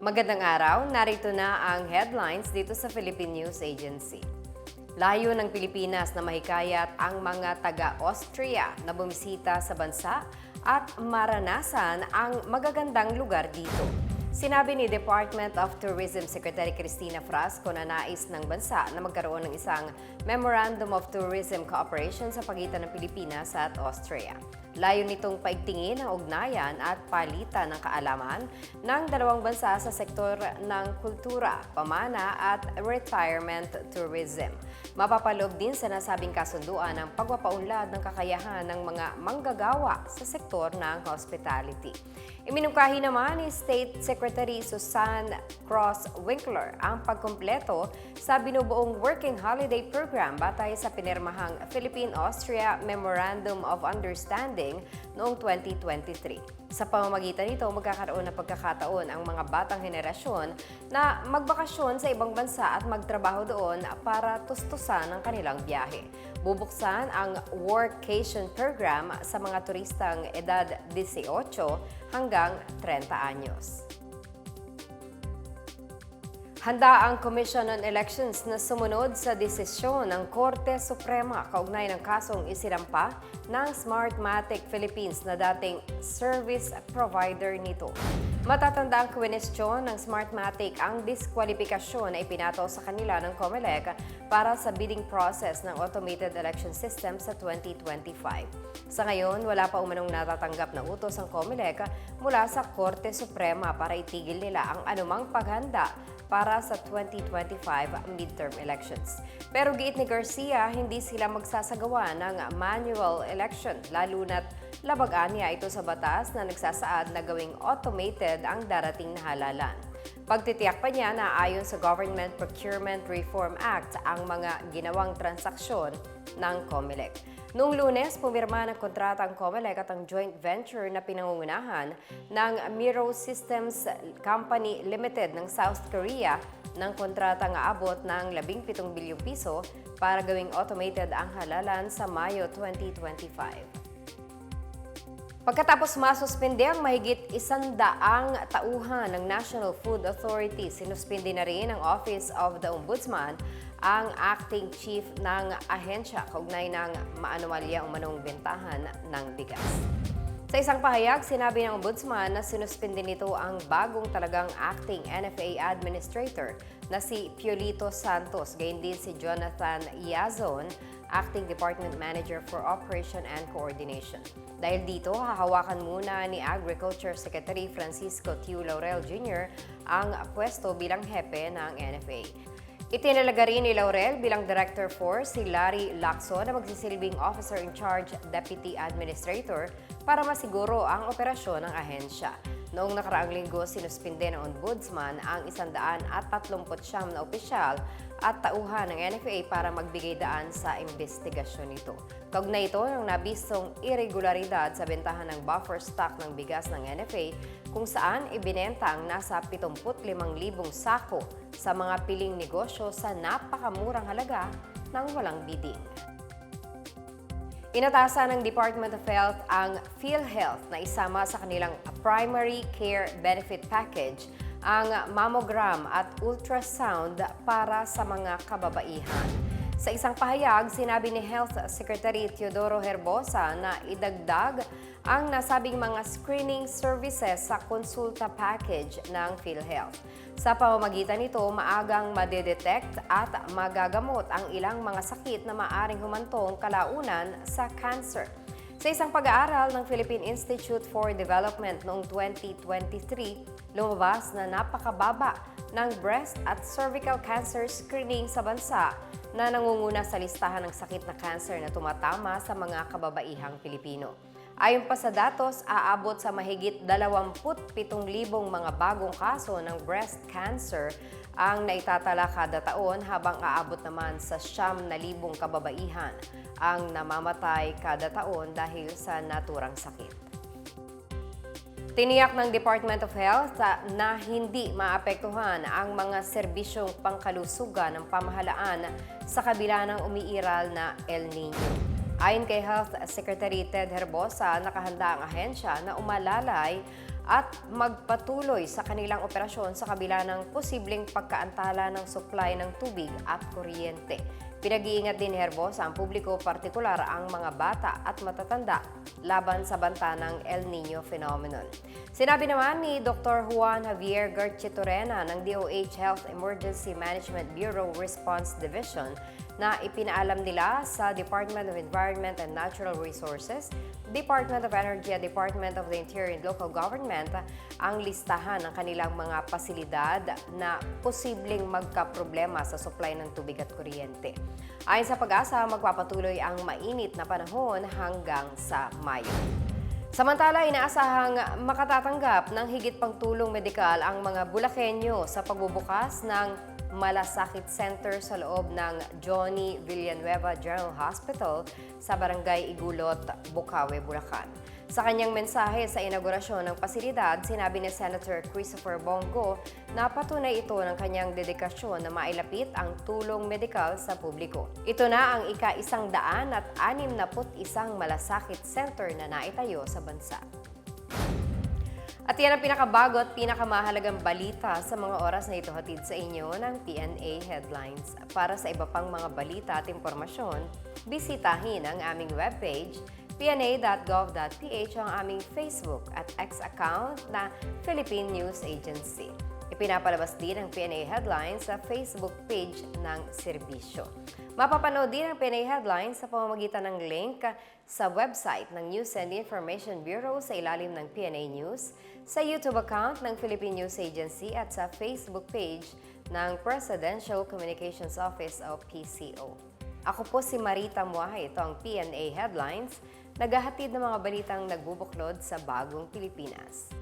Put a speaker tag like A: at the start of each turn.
A: Magandang araw, narito na ang headlines dito sa Philippine News Agency. Layo ng Pilipinas na mahikayat ang mga taga-Austria na bumisita sa bansa at maranasan ang magagandang lugar dito. Sinabi ni Department of Tourism Secretary Cristina Frasco na nais ng bansa na magkaroon ng isang Memorandum of Tourism Cooperation sa pagitan ng Pilipinas at Austria. Layo nitong paigtingin ang ugnayan at palitan ng kaalaman ng dalawang bansa sa sektor ng kultura, pamana at retirement tourism. Mapapaloob din sa nasabing kasunduan ang pagpapaunlad ng kakayahan ng mga manggagawa sa sektor ng hospitality. Iminungkahi naman ni State Secretary Susan Cross Winkler ang pagkumpleto sa binubuong Working Holiday Program batay sa pinirmahang Philippine-Austria Memorandum of Understanding noong 2023. Sa pamamagitan nito, magkakaroon ng pagkakataon ang mga batang henerasyon na magbakasyon sa ibang bansa at magtrabaho doon para tustusan ang kanilang biyahe. Bubuksan ang Workation Program sa mga turistang edad 18 hanggang 30 anyos. Handa ang Commission on Elections na sumunod sa desisyon ng Korte Suprema kaugnay ng kasong isinampa ng Smartmatic Philippines na dating service provider nito. Matatanda ang kwestiyon ng Smartmatic ang diskwalifikasyon na ipinato sa kanila ng COMELEC para sa bidding process ng automated election system sa 2025. Sa ngayon, wala pa umanong natatanggap na utos ang COMELEC mula sa Korte Suprema para itigil nila ang anumang paghanda para sa 2025 midterm elections. Pero giit ni Garcia, hindi sila magsasagawa ng manual election, lalo na't labagaan niya ito sa batas na nagsasaad na gawing automated ang darating na halalan. Pagtitiyak pa niya na ayon sa Government Procurement Reform Act ang mga ginawang transaksyon ng COMELEC. Noong lunes, pumirma ng kontrata ang COMELEC at ang joint venture na pinangungunahan ng Miro Systems Company Limited ng South Korea ng kontrata nga abot ng 17 bilyong piso para gawing automated ang halalan sa Mayo 2025. Pagkatapos masuspende ang mahigit isandaang tauhan ng National Food Authority, sinuspindi na rin ang Office of the Ombudsman ang acting chief ng ahensya kaugnay ng maanomalya umanong bentahan ng bigas. Sa isang pahayag, sinabi ng ombudsman na sinuspindi nito ang bagong talagang acting NFA administrator na si Piolito Santos, gayon din si Jonathan Iazon, acting department manager for operation and coordination. Dahil dito, hahawakan muna ni Agriculture Secretary Francisco Tiu Laurel Jr. ang pwesto bilang hepe ng NFA. Itinalaga rin ni Laurel bilang Director 4 si Larry Lacson na magsisilbing Officer in Charge Deputy Administrator para masiguro ang operasyon ng ahensya. Noong nakaraang linggo, sinuspinde ng Ombudsman ang 139 na opisyal at tauhan ng NFA para magbigay daan sa investigasyon nito. Kaugnay ito ng nabistong irregularidad sa bentahan ng buffer stock ng bigas ng NFA kung saan ibinenta ang nasa 75,000 sako sa mga piling negosyo sa napakamurang halaga ng walang bidding. Inatasan ng Department of Health ang PhilHealth na isama sa kanilang Primary Care Benefit Package ang mammogram at ultrasound para sa mga kababaihan. Sa isang pahayag, sinabi ni Health Secretary Teodoro Herbosa na idagdag ang nasabing mga screening services sa konsulta package ng PhilHealth. Sa pamamagitan nito, maagang madedetect at magagamot ang ilang mga sakit na maaring humantong kalaunan sa cancer. Sa isang pag-aaral ng Philippine Institute for Development noong 2023, lumabas na napakababa ng breast at cervical cancer screening sa bansa na nangunguna sa listahan ng sakit na cancer na tumatama sa mga kababaihang Pilipino. Ayon pa sa datos, aabot sa mahigit 27,000 mga bagong kaso ng breast cancer ang naitatala kada taon habang aabot naman sa siyam na libong kababaihan ang namamatay kada taon dahil sa naturang sakit. Tiniyak ng Department of Health na hindi maapektuhan ang mga serbisyong pangkalusugan ng pamahalaan sa kabila ng umiiral na El Nino. Ayon kay Health Secretary Ted Herbosa, nakahanda ang ahensya na umalalay at magpatuloy sa kanilang operasyon sa kabila ng posibleng pagkaantala ng supply ng tubig at kuryente. Pinag-iingat din Herbo sa ang publiko, partikular ang mga bata at matatanda laban sa banta ng El Nino phenomenon. Sinabi naman ni Dr. Juan Javier Garchitorena ng DOH Health Emergency Management Bureau Response Division na ipinaalam nila sa Department of Environment and Natural Resources, Department of Energy at Department of the Interior and Local Government ang listahan ng kanilang mga pasilidad na posibleng magkaproblema sa supply ng tubig at kuryente. Ayon sa pag-asa, magpapatuloy ang mainit na panahon hanggang sa Mayo. Samantala, inaasahang makatatanggap ng higit pang tulong medikal ang mga Bulakenyo sa pagbubukas ng Malasakit Center sa loob ng Johnny Villanueva General Hospital sa Barangay Igulot, Bukawe, Bulacan. Sa kanyang mensahe sa inaugurasyon ng pasilidad, sinabi ni Senator Christopher Bongo na patunay ito ng kanyang dedikasyon na mailapit ang tulong medikal sa publiko. Ito na ang ika-isang daan at anim na put isang malasakit center na naitayo sa bansa. At yan ang pinakabago at pinakamahalagang balita sa mga oras na ito hatid sa inyo ng PNA Headlines. Para sa iba pang mga balita at impormasyon, bisitahin ang aming webpage pna.gov.ph ang aming Facebook at X account na Philippine News Agency. Ipinapalabas din ang PNA Headlines sa Facebook page ng serbisyo. Mapapanood din ang PNA Headlines sa pamamagitan ng link sa website ng News and Information Bureau sa ilalim ng PNA News, sa YouTube account ng Philippine News Agency at sa Facebook page ng Presidential Communications Office o PCO. Ako po si Marita Muahay, ito ang PNA Headlines, naghahatid ng mga balitang nagbubuklod sa bagong Pilipinas.